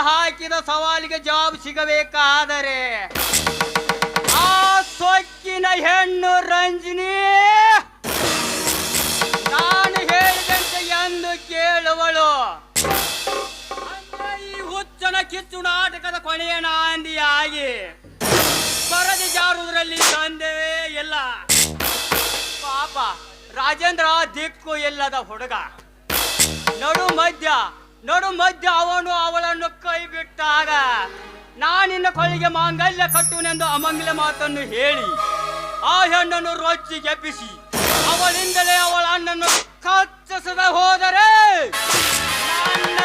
ಹಾಕಿದ ಸವಾಲಿಗೆ ಜವಾಬ್ ಸಿಗಬೇಕಾದರೆ ಆ ಸೊಕ್ಕಿನ ಹೆಣ್ಣು ರಂಜಿನಿ! ನಾನು ಹೇಳಿದಂತೆ ಎಂದು ಕೇಳುವಳು. ಈ ಹುಚ್ಚನ ಕಿಚ್ಚು ನಾಟಕದ ಕೊನೆಯ ನಾಂದಿಯಾಗಿ. ಪರದಿ ಜಾರುವುದರಲ್ಲಿ ಸಂದೇಹವೇ ಇಲ್ಲ. ಪಾಪ ರಾಜೇಂದ್ರ ದಿಕ್ಕು ಇಲ್ಲದ ಹುಡುಗ. ನಡು ಮಧ್ಯ ನಡು ಮಧ್ಯ ಅವನು ಅವಳನ್ನು ಕೈ ಬಿಟ್ಟಾಗ ನಾನಿನ್ನ ಕೊಳಿಗೆ ಮಾಂಗಲ್ಯ ಕಟ್ಟುನೆಂದು ಅಮಂಗಲ ಮಾತನ್ನು ಹೇಳಿ, ಆ ಹೆಣ್ಣನ್ನು ರೊಚ್ಚಿ ಗೆಪ್ಪಿಸಿ ಅವಳಿಂದಲೇ ಅವಳ ಅಣ್ಣನ್ನು ಕಚ್ಚಿಸದ ಹೋದರೆ, ನನ್ನ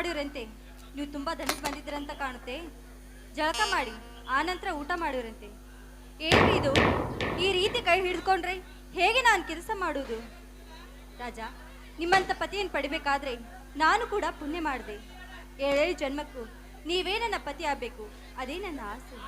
ಮಾಡಿವ್ರಂತೆ. ನೀವು ತುಂಬಾ ದಣಿದು ಬಂದಿದ್ದೀರಂತ ಕಾಣುತ್ತೆ. ಜಳಕ ಮಾಡಿ, ಆನಂತರ ಊಟ ಮಾಡಿವ್ರಂತೆ. ಏನ್ರಿ ಇದು? ಈ ರೀತಿ ಕೈ ಹಿಡಿದುಕೊಂಡ್ರೆ ಹೇಗೆ ನಾನು ಕೆಲಸ ಮಾಡುವುದು ರಾಜ ನಿಮ್ಮಂಥ ಪತಿಯನ್ನು ಪಡಿಬೇಕಾದ್ರೆ ನಾನು ಕೂಡ ಪುಣ್ಯ ಮಾಡಿದೆ. ಏಳೇಳು ಜನ್ಮಕ್ಕೂ ನೀವೇ ನನ್ನ ಪತಿ ಆಗಬೇಕು. ಅದೇ ನನ್ನ ಆಸೆ.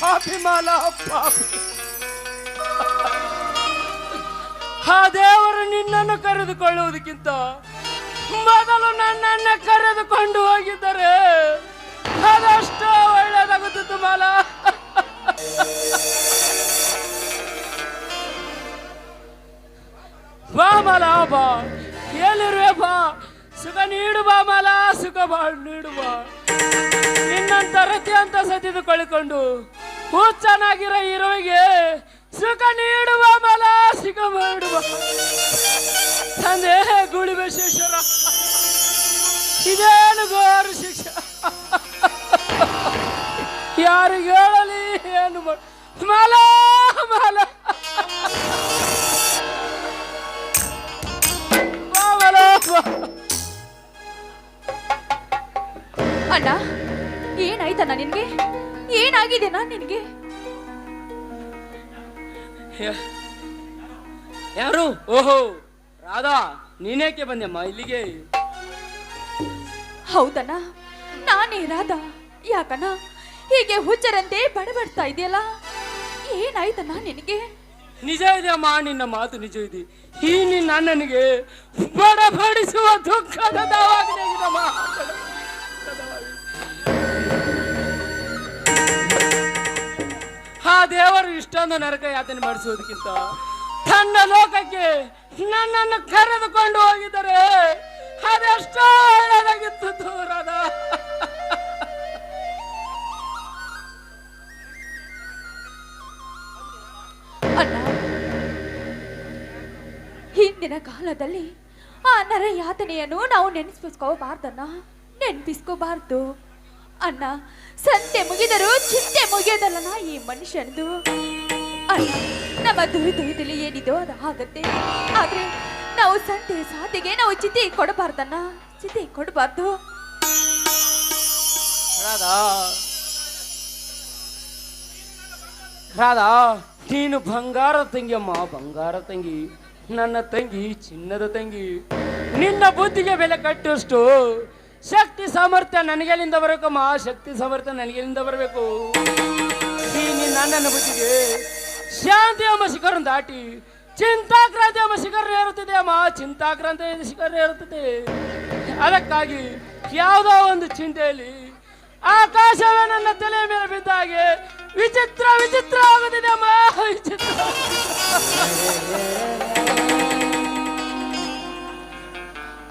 ಮಾಲಾ ನಾ ಪಾಪಿ ಆ ದೇವರು ನಿನ್ನನ್ನು ಕರೆದುಕೊಳ್ಳುವುದಕ್ಕಿಂತ ಮೊದಲು ನನ್ನನ್ನ ಕರೆದುಕೊಂಡು ಹೋಗಿದ್ದರೆ ಅದಷ್ಟು ಒಳ್ಳೆಯದಾಗುತ್ತಿತ್ತು, ಮಾಲ. ಬಾ ಮಾಲ, ಬಾ. ಎಲ್ಲಿರುವೆ, ಬಾ. ಸುಖ ನೀಡು, ಬಾ, ಮಾಲ. ಸುಖ ಬಾ, ನೀಡು, ಬಾ. ನಿನ್ನಂತ ರತಿ ಅಂತ ಸತಿದು ಕಳ್ಕೊಂಡು ಹುಚ್ಚನಾಗಿರೋ ಇರುವಿಗೆ ಸುಖ ನೀಡುವ ಮಲ ಸಿಗ ಮಾಡುವ ತಂದೆ ಗುಳಿ ಬಸವೇಶ್ವರ ಇದೇನು ಗೋರು ಶಿಕ್ಷ ಯಾರು ಹೇಳಲಿ, ಏನು ಮಲ ಮಲ. ಅಣ್ಣ, ಏನಾಯ್ತಣ್ಣ ನಿನ್ಗೆ? ಏನಾಗಿದೆನಾ ನಾ ನಿನಗೆ? ಯಾರು? ಓಹೋ ರಾಧಾ ನೀನೇಕೆ ಬಂದೆಮ್ಮ ಇಲ್ಲಿಗೆ? ಹೌದಣ್ಣ ನಾನೇ ರಾಧಾ. ಯಾಕಣ್ಣ ಹೀಗೆ ಹುಚ್ಚರಂತೆ ಬಡಬಡ್ತಾ ಇದೆಯಲ್ಲ? ಏನಾಯ್ತಣ್ಣ ನಿನಗೆ? ನಿಜ ಇದೆ ಅಮ್ಮ ನಿನ್ನ ಮಾತು ನಿಜ ಇದೆ. ಈ ನಿನ್ನ ನನಗೆ ಬಡಬಡಿಸುವ ದುಃಖದ ದಾವಾಗಿದೆ ಆ ದೇವರು ಇಷ್ಟೊಂದು ನರಕ ಯಾತನೆ ಮಾಡಿಸುವುದಕ್ಕಿಂತ ತನ್ನ ಲೋಕಕ್ಕೆ ನನ್ನನ್ನು ಕರೆದುಕೊಂಡು ಹೋಗಿದ್ದಾರೆ ಅದೆಷ್ಟೋ ಒಳ್ಳೆದಾಗಿತ್ತು ದೂರದ. ಹಿಂದಿನ ಕಾಲದಲ್ಲಿ ಆ ನರ ಯಾತನೆಯನ್ನು ನಾವು ನೆನಪಿಸ್ಕೋಬಾರ್ದನ್ನ ನೆನ್ಪಿಸ್ಕೋಬಾರ್ದು. ಅಣ್ಣ, ಸಂತೆ ಮುಗಿದರು ಚಿಂತೆ ಮುಗಿಯೋದಲ್ಲಣ್ಣ ಈ ಮನುಷ್ಯನದು. ಅಣ್ಣ, ನಮ್ಮ ದುರಿದುರಿದಲ್ಲಿ ಏನಿದೋ ಅದು ಆಗತ್ತೆ. ಆದ್ರೆ ನಾವು ಸಂತೆ ಸಾತಿಗೆ ನಾವು ಚಿತೆ ಕೊಡಬಾರ್ದಣ್ಣ, ಚಿತೆ ಕೊಡಬಾರ್ದು. ರಾಧಾ ರಾಧಾ, ನೀನು ಬಂಗಾರ ತಂಗಿಯಮ್ಮ ಬಂಗಾರ ತಂಗಿ, ನನ್ನ ತಂಗಿ, ಚಿನ್ನದ ತಂಗಿ. ನಿನ್ನ ಬುದ್ಧಿಗೆ ಬೆಲೆ ಕಟ್ಟುವಷ್ಟು ಶಕ್ತಿ ಸಾಮರ್ಥ್ಯ ನನಗೆಲ್ಲಿಂದ ಬರಬೇಕಮ್ಮ ಶಕ್ತಿ ಸಾಮರ್ಥ್ಯ ನನಗೆಲ್ಲಿಂದ ಬರಬೇಕು? ನನ್ನನ್ನು ನಿನ್ನ ನನ್ನ ಬುದ್ಧಿಗೆ ಶಾಂತಿ ಎಂಬ ಶಿಖರ ದಾಟಿ ಚಿಂತಾಕ್ರಾಂತಿ ಎಂಬ ಶಿಖರ ಏರುತ್ತಿದೆ. ಅಮ್ಮ ಚಿಂತಾಕ್ರಾಂತಿ ಶಿಖರ ಏರುತ್ತದೆ. ಅದಕ್ಕಾಗಿ ಯಾವುದೋ ಒಂದು ಚಿಂತೆಯಲ್ಲಿ ಆಕಾಶವೇ ನನ್ನ ತಲೆ ಮೇಲೆ ಬಿದ್ದಾಗೆ ವಿಚಿತ್ರ ವಿಚಿತ್ರ ಆಗುತ್ತಿದೆ. ಅಮ್ಮ ವಿಚಿತ್ರ.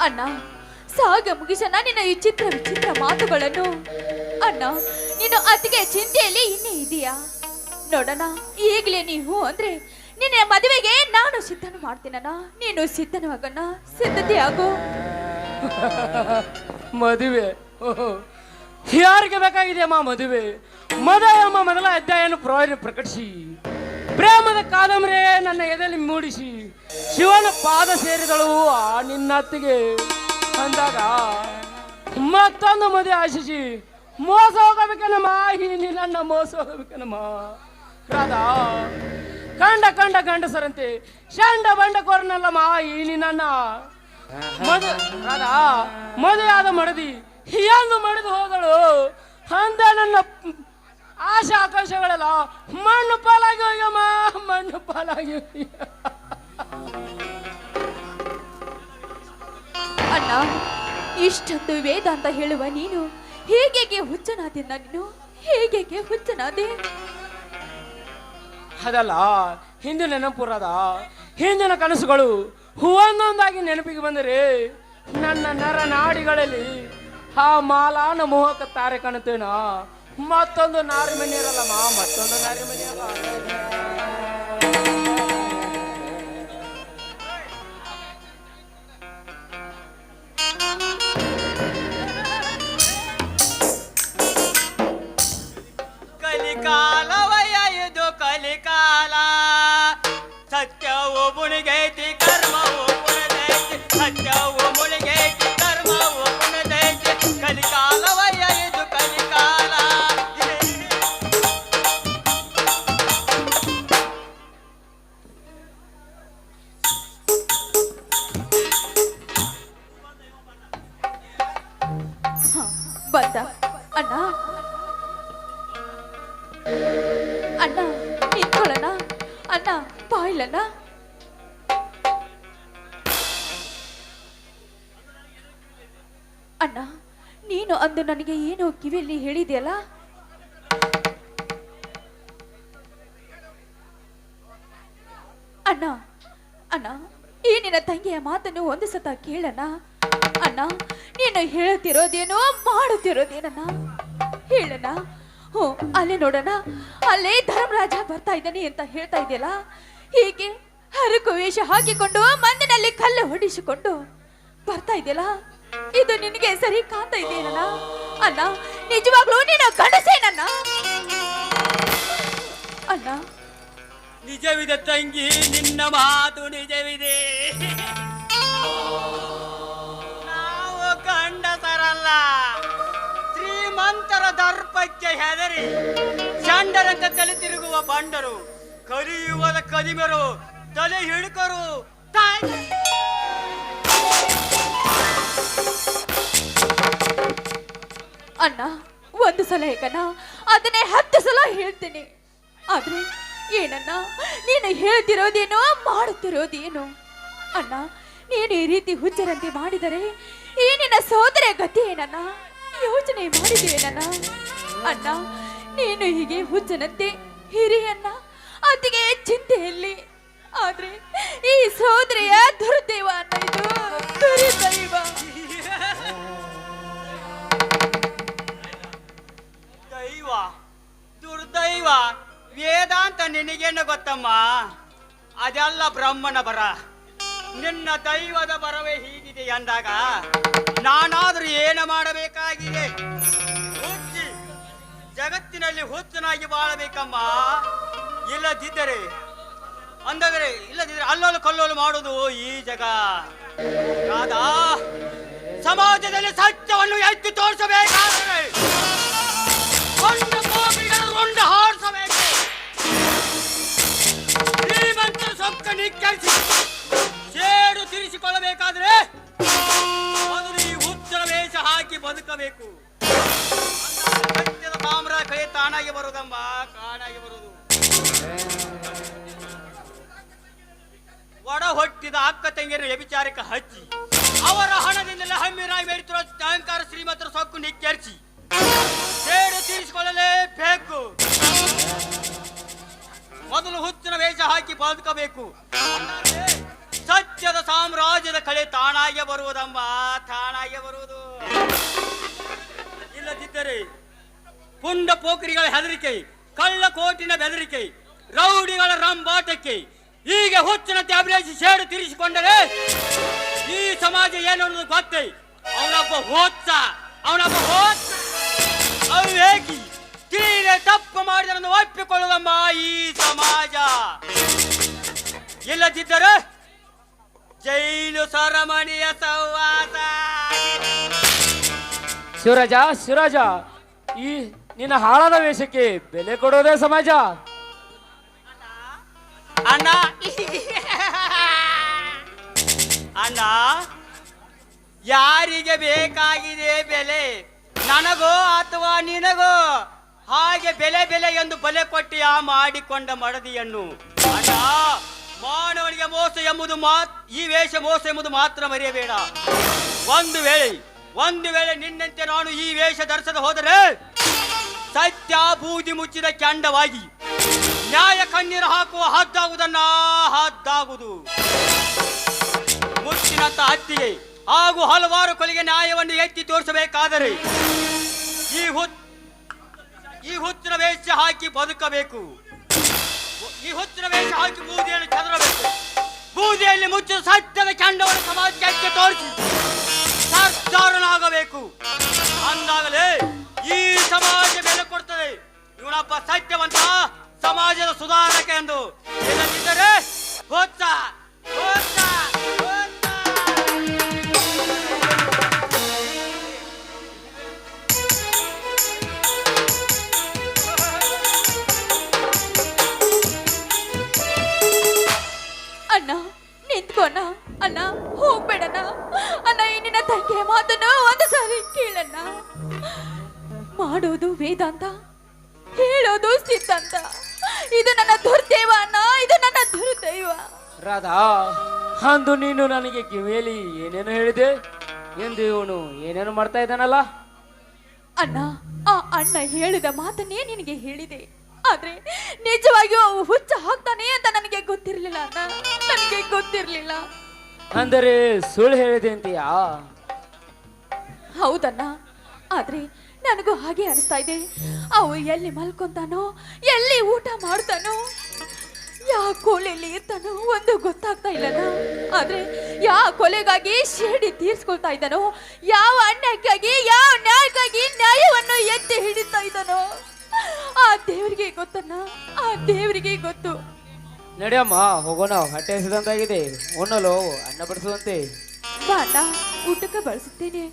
ಅಣ್ಣ ಸಾಗ ಮುಗಿಸ ನಿನ್ನ ಈ ಚಿತ್ರ ವಿಚಿತ್ರ ಮಾತುಗಳನ್ನು. ಅಣ್ಣ, ನೀನು ಅತಿಗೆ ಚಿಂತೆಯಲ್ಲಿ ಇನ್ನೇ ಇದೆಯಾ? ನೋಡೋಣ ಈಗಲೇ ನೀವು ಅಂದ್ರೆ ನಿನ್ನ ಮದುವೆಗೆ ನಾನು ಸಿದ್ಧನ ಮಾಡ್ತೀನಣ್ಣ ನೀನು ಸಿದ್ಧನವಾಗಣ್ಣ. ಸಿದ್ಧತೆ ಆಗು ಮದುವೆ. ಯಾರಿಗೆ ಬೇಕಾಗಿದೆಯಮ್ಮ ಮದುವೆ? ಮದ ಎಂಬ ಮೊದಲ ಅಧ್ಯಾಯನ ಪ್ರವಾಯನ ಪ್ರಕಟಿಸಿ. ಪ್ರೇಮದ ಕಾದಂಬರಿ ನನ್ನ ಎದೆಯಲ್ಲಿ ಮೂಡಿಸಿ. ಶಿವನ ಪಾದ ಸೇರಿದಳು ಆ ನಿನ್ನ ಅಂದಾಗ ಮತ್ತೊಂದು ಮದುವೆ ಆಶಿಸಿ, ಮೋಸ ಹೋಗಬೇಕನಮ್ಮ ಈ ನನ್ನ ಮೋಸ ಹೋಗಬೇಕನಮ್ಮ ರಾಧಾ. ಕಂಡ ಕಂಡ ಗಂಡಸರಂತೆ, ಶಂಡ ಬಂಡ ಕೊರನಲ್ಲಮ್ಮ ಈ ನನ್ನ ಮದು ರಾಧಾ, ಮದುವೆಯಾದ ಮಡದಿ ಎಂದು ಮಡಿದು ಹೋದಳು? ಅಂದ ನನ್ನ ಆಶಾ ಆಕಾಶಗಳೆಲ್ಲ ಮಣ್ಣು ಪಾಲಾಗಿ ಹೋಗ್ಯಮ್ಮ, ಮಣ್ಣು ಪಾಲಾಗಿ ಹೋಗ್ಯ. ಇಷ್ಟೊಂದು ವೇದ ಅಂತ ಹೇಳುವ ನೀನು ಹೇಗೆ ಹುಚ್ಚನಾದೆ ನೀನು ಹೇಗೆ ಹುಚ್ಚನಾದೆ? ಅದಲ್ಲ, ಹಿಂದಿನ ನೆನಪುರದ, ಹಿಂದಿನ ಕನಸುಗಳು ಒಂದೊಂದಾಗಿ ನೆನಪಿಗೆ ಬಂದರೆ ನನ್ನ ನರ ನಾಡಿಗಳಲ್ಲಿ ಆ ಮಾಲಾನ ಮೋಹಕ ತಾರೆ ಕಾಣುತ್ತೇನ. ಮತ್ತೊಂದು ನಾರಿ ಮನೆಯರಲ್ಲಮ್ಮ, ಮತ್ತೊಂದು ನಾರಿ ಮನೆ ಬಂದ ಅಣ್ಣ. ಅಣ್ಣ, ನಿಂತ್ಕೊಳ್ಳೋಣ. ಅಣ್ಣ, ಬಾಯ್ಲಣ್ಣ. ಅಣ್ಣ, ನೀನು ಅಂದು ನನಗೆ ಏನು ಕಿವಿಯಲ್ಲಿ ಹೇಳಿದೆಯಲ್ಲ? ಅಣ್ಣ ಅಣ್ಣ, ಈ ನಿನ್ನ ತಂಗಿಯ ಮಾತನ್ನು ಒಂದು ಸತ ಕೇಳಣ್ಣ. ಅಣ್ಣ, ನೀನು ಹೇಳ್ತಿರೋದೇನೋ ಮಾಡುತ್ತಿರೋದೇನಣ್ಣ? ಹೇಳಣ್ಣ. ಹ್ಞೂ, ಅಲ್ಲೇ ನೋಡೋಣ ಅಲ್ಲೇ ಧರ್ಮರಾಜ ಬರ್ತಾ ಇದ್ದಾನೆ ಅಂತ ಹೇಳ್ತಾ ಇದೆಯಲ್ಲ? ಹೀಗೆ ಹರಕು ವೇಷ ಹಾಕಿಕೊಂಡು ಮಂದಿನಲ್ಲಿ ಕಲ್ಲು ಹೊಡಿಸಿಕೊಂಡು ಬರ್ತಾ ಇದೆಯಲ್ಲ? ಇದು ನಿನಗೆ ಸರಿ ಕಾಣ್ತಾ ಇದೆಯಲ್ಲ ಅಣ್ಣ, ನಿಜವಾಗ್ಲೂ ನೀನು ಗಂಡಸೇನಣ್ಣ? ಅಣ್ಣ. ನಿಜವಿದೆ ತಂಗಿ, ನಿನ್ನ ಮಾತು ನಿಜವಿದೆ. ಗಂಡಸರಲ್ಲ ಶ್ರೀಮಂತರ ದರ್ಪಕ್ಕೆ ಹೆದರಿ ಚಂಡರಂತ ತಲೆ ತಿರುಗುವ ಬಂಡರು, ಕಲಿಯುವದ ಕದಿಮರು, ತಲೆ ಹಿಡುಕರು ಅಣ್ಣ, ಒಂದು ಸಲ ಹೇಗಣ್ಣ ಅದನ್ನೇ ಹತ್ತು ಸಲ ಹೇಳ್ತೀನಿ. ಆದ್ರೆ ಏನಣ್ಣ, ನೀನು ಹೇಳ್ತಿರೋದೇನೋ ಮಾಡುತ್ತಿರೋದೇನು. ಅಣ್ಣ, ನೀನು ಈ ರೀತಿ ಹುಚ್ಚರಂತೆ ಮಾಡಿದರೆ ಈ ನಿನ್ನ ಸೋದರ ಗತಿ ಏನನ್ನ? ಯೋಚನೆ ಮಾಡಿದೇನಣ್ಣ ಅಣ್ಣ, ನೀನು ಹೀಗೆ ಹುಚ್ಚನಂತೆ ಹಿರಿಯನ್ನ ಅತಿಗೆ ಚಿಂತೆಯಲ್ಲಿ. ಆದ್ರೆ ಈ ಸೋದರಿಯ ದುರ್ದೈವ ಅನ್ನ ಇದು. ದುರ್ದೈವ. ದೈವ, ದುರ್ದೈವ ವೇದಾಂತ ನಿನಗೇನು ಗೊತ್ತಮ್ಮ? ಅದೆಲ್ಲ ಬ್ರಹ್ಮನ ಬರ. ನಿನ್ನ ದೈವದ ಬರವೇ ಹೀಗಿದೆ ಅಂದಾಗ ನಾನಾದರೂ ಏನು ಮಾಡಬೇಕಾಗಿದೆ? ಜಗತ್ತಿನಲ್ಲಿ ಹುಚ್ಚನಾಗಿ ಬಾಳಬೇಕಮ್ಮ. ಇಲ್ಲದಿದ್ದರೆ, ಅಂದದರೆ, ಇಲ್ಲದಿದ್ದರೆ ಅಲ್ಲೋಲು ಕಲ್ಲೋಲು ಮಾಡುವುದು ಈ ಜಗ. ರಾಧಾ, ಸಮಾಜದಲ್ಲಿ ಸತ್ಯವನ್ನು ಎತ್ತಿ ತೋರಿಸಬೇಕಾದರೆ ಹಾರಿಸಬೇಕು. ಸೊಕ್ಕ ನಿಕ್ಕರಿಸಿ, ಸೇಡು ತೀರಿಸಿಕೊಳ್ಳಬೇಕಾದ್ರೆ ಮೊದಲು ಈ ವೇಷ ಹಾಕಿ ಬದುಕಬೇಕು. ತಾಮ್ರ ಕೈ ತಾನಾಗಿ ಬರುವುದಮ್ಮ ಕಾಣಾಗಿ ಬರುವುದು. ಒಡ ಹೊಟ್ಟಿದ ಅಕ್ಕ ತಂಗಿಯರ ವ್ಯಭಿಚಾರಕ್ಕೆ ಹಚ್ಚಿ, ಅವರ ಹಣದಿಂದಲೇ ಹಮ್ಮಿರಾಗಿ ಮೇರಿತಿರೋ ಅಹಂಕಾರ ಶ್ರೀಮಂತರ ಸೊಕ್ಕು ನಿಕ್ಕರಿಸಿ ಸೇಡು ತೀರಿಸಿಕೊಳ್ಳಲೇಬೇಕು. ಮೊದಲು ಹುಚ್ಚಿನ ವೇಷ ಹಾಕಿ ಬದುಕಬೇಕು. ಸತ್ಯದ ಸಾಮ್ರಾಜ್ಯದ ಕಳೆ ತಾಣಾಗೆ ಬರುವುದಮ್ಮ ತಾಣಾಗೆ ಬರುವುದು. ಇಲ್ಲದಿದ್ದರೆ ಪುಂಡ ಪೋಖರಿಗಳ ಹೆದರಿಕೆ, ಕಳ್ಳ ಕೋಟಿನ ಬೆದರಿಕೆ, ರೌಡಿಗಳ ರಂಬಾಟಕ್ಕೆ ಹೀಗೆ ಹುಚ್ಚಿನ ಅಭಿನಯಿಸಿ ಸೇಡು ತೀರಿಸಿಕೊಂಡರೆ ಈ ಸಮಾಜ ಏನು ಅನ್ನೋದು ಗೊತ್ತೈ? ಅವನೊಬ್ಬ ಹೋತ್ಸ ಅವನೊಬ್ಬ ಹೋಚ್ಚ ಅವಿವೇಕಿ ತೀರೆ ತಪ್ಪು ಮಾಡಿದರನ್ನು ಒಪ್ಪಿಕೊಳ್ಳುವಮ್ಮ ಈ ಸಮಾಜ. ಇಲ್ಲದಿದ್ದರೆ ಜೈಲು ಸರಮಣಿಯ ಸಂವಾದ. ಶಿವರಾಜ ಶಿವರಾಜ ಈ ನಿನ್ನ ಹಾಳಾದ ವೇಷಕ್ಕೆ ಬೆಲೆ ಕೊಡೋದೇ ಸಮಾಜ. ಅಣ್ಣ ಅಣ್ಣ ಯಾರಿಗೆ ಬೇಕಾಗಿದೆ ಬೆಲೆ? ನನಗೋ ಅಥವಾ ನಿನಗೋ? ಹಾಗೆ ಬೆಲೆ ಬೆಲೆ ಎಂದು ಬಲೆ ಆ ಮಾಡಿಕೊಂಡ ಮಡದಿಯನ್ನು? ಅಣ್ಣ ಮಾನವನಿಗೆ ಮೋಸ ಎಂಬುದು ಈ ವೇಷ ಮೋಸ ಎಂಬುದು ಮಾತ್ರ ಮರೆಯಬೇಡ. ಒಂದು ವೇಳೆ ಒಂದು ವೇಳೆ ನಿನ್ನಂತೆ ನಾನು ಈ ವೇಷ ಧರಿಸದ ಹೋದರೆ, ಸತ್ಯ ಬೂದಿ ಮುಚ್ಚಿದ ಕೆಂಡವಾಗಿ ನ್ಯಾಯ ಕಣ್ಣೀರು ಹಾಕುವ ಹದ್ದಾಗುವುದನ್ನ ಹದ್ದಾಗುವುದು. ಮುಚ್ಚಿನಂತ ಹತ್ತಿಗೆ ಹಾಗೂ ಹಲವಾರು ಕೊಲೆಗೆ ನ್ಯಾಯವನ್ನು ಎತ್ತಿ ತೋರಿಸಬೇಕಾದರೆ ಈ ಹುತ್, ಈ ಹುತ್ತಿನ ವೇಷ ಹಾಕಿ ಬದುಕಬೇಕು. ಈ ಹುತ್ತಿನ ವೇಷ ಹಾಕಿ ಚದರಬೇಕು ಬೂದಿಯಲ್ಲಿ ಮುಚ್ಚಿದ ಸತ್ಯದ ಚಂಡವನ್ನು ಸಮಾಜಕ್ಕೆ ತೋರಿಸಿ. ಸರ್ದಾರನಾಗಬೇಕು ಅಂದಾಗಲೇ ಈ ಸಮಾಜ ಬೆಲೆ ಕೊಡ್ತದೆ. ಇವನೊಬ್ಬ ಸತ್ಯವಂತ ಸಮಾಜದ ಸುಧಾರಕ ಎಂದು ಇಲ್ಲದಿದ್ದರೆ ಗೊತ್ತ ಗೊತ್ತ ಅಣ್ಣ ಹೋಗ್ಬೇಡಣ್ಣ ಅಣ್ಣ ಈ ನಿನ್ನ ತಂಗಿಯ ಮಾತನ್ನು ಒಂದು ಸಾರಿ ಕೇಳಣ್ಣ. ಮಾಡೋದು ವೇದಾಂತ ಹೇಳೋದು ಸಿದ್ಧಾಂತ. ಇದು ನನ್ನ ದುರ್ದೈವ ಅಣ್ಣ ಇದು ನನ್ನ ದುರ್ದೈವ. ರಾಧಾ ಅಂದು ನೀನು ನನಗೆ ಕಿವಿಯಲ್ಲಿ ಏನೇನು ಹೇಳಿದೆ? ಎಂದು ಇವನು ಏನೇನು ಮಾಡ್ತಾ ಇದ್ದಾನಲ್ಲ? ಅಣ್ಣ ಆ ಅಣ್ಣ ಹೇಳಿದ ಮಾತನ್ನೇ ನಿನಗೆ ಹೇಳಿದೆ. ಆದ್ರೆ ನಿಜವಾಗಿಯೂ ಹುಚ್ಚ ಹಾಕ್ತಾನೆ ಅಂತ ನನಗೆ ಗೊತ್ತಿರಲಿಲ್ಲ ಅಣ್ಣ. ನನಗೆ ಗೊತ್ತಿರ್ಲಿಲ್ಲ. ಅಂದರೆ ಸುಳ್ಳು ಹೇಳಿದೆ ಅಂತೀಯಾ? ಹೌದಣ್ಣ. ಆದ್ರೆ ನನಗೂ ಹಾಗೆ ಅನಿಸ್ತಾ ಇದೆ. ಅವು ಎಲ್ಲಿ ಮಲ್ಕೊಂತಾನೋ, ಎಲ್ಲಿ ಊಟ ಮಾಡ್ತಾನೋ, ಯಾವ ಕೊಲೆಯಲ್ಲಿ ಇರ್ತಾನೋ ಒಂದು ಗೊತ್ತಾಗ್ತಾ ಇಲ್ಲನ ಆದ್ರೆ ಯಾವ ಕೊಲೆಗಾಗಿ ಶೇಡಿ ತೀರ್ಸ್ಕೊಳ್ತಾ ಇದ್ದಾನೋ, ಯಾವ ಅನ್ಯಾಯಕ್ಕಾಗಿ, ಯಾವ ನ್ಯಾಯಕ್ಕಾಗಿ ನ್ಯಾಯವನ್ನು ಎತ್ತಿ ಹಿಡಿತಾ ಇದ್ದಾನೋ, ಆ ದೇವರಿಗೆ ಗೊತ್ತನ್ನ ಆ ದೇವರಿಗೆ ಗೊತ್ತು. ನಡೆಯಮ್ಮ ಹೋಗೋಣ ಹೊಟ್ಟೆ ಹಸಿದಂತಾಗಿದೆ ಉಣ್ಣಲು ಅನ್ನ ಬಡಿಸುವಂತೆ. ಬಾಟ ಊಟಕ್ಕೆ ಬಳಸುತ್ತೇನೆ.